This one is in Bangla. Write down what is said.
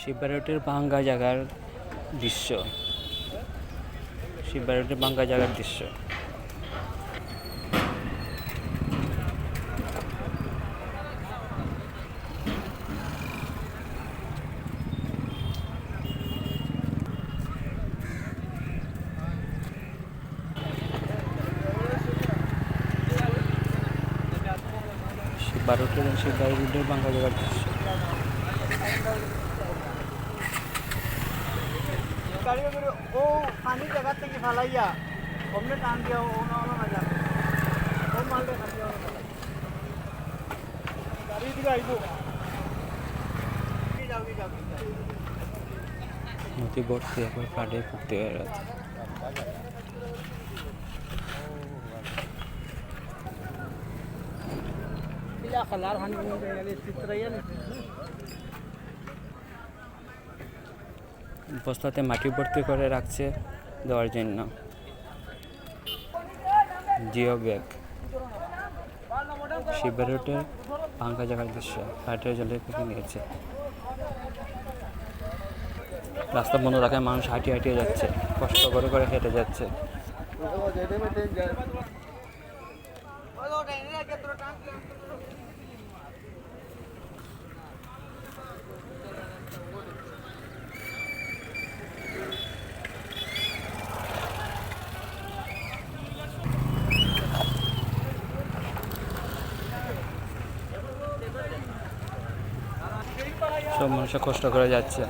শিববারটের ভাঙ্গা জায়গার দৃশ্য। শিববারটের ভাঙ্গা জায়গার দৃশ্য। বারোটা শিববারটের শিববারটের ভাঙ্গা জায়গার দৃশ্য। গাড়ি করে ও পানি জায়গা থেকে ফালাইয়া অমনে টান দিয়া ও না হলো না যাবে ও মালটা খালি গাড়ি দিকে আইব কি যাও কি যাও কি যাও নদী ভর্তি একবার ফ্লাডে ভর্তি হয়ে গেছে কিলা খালার বস্তাতে মাটি ভর্তি করে রাখছে দেওয়ার জন্য জিও ব্যাগ শিবের রোডের ভাঙ্গা জায়গার দৃশ্য ফ্লাইটের জলে পেকে নিয়েছে রাস্তা বন্ধ রাখায় মানুষ হাঁটিয়ে হাঁটিয়ে যাচ্ছে কষ্ট করে করে হেঁটে যাচ্ছে সব মানুষের কষ্ট করে যাচ্ছে।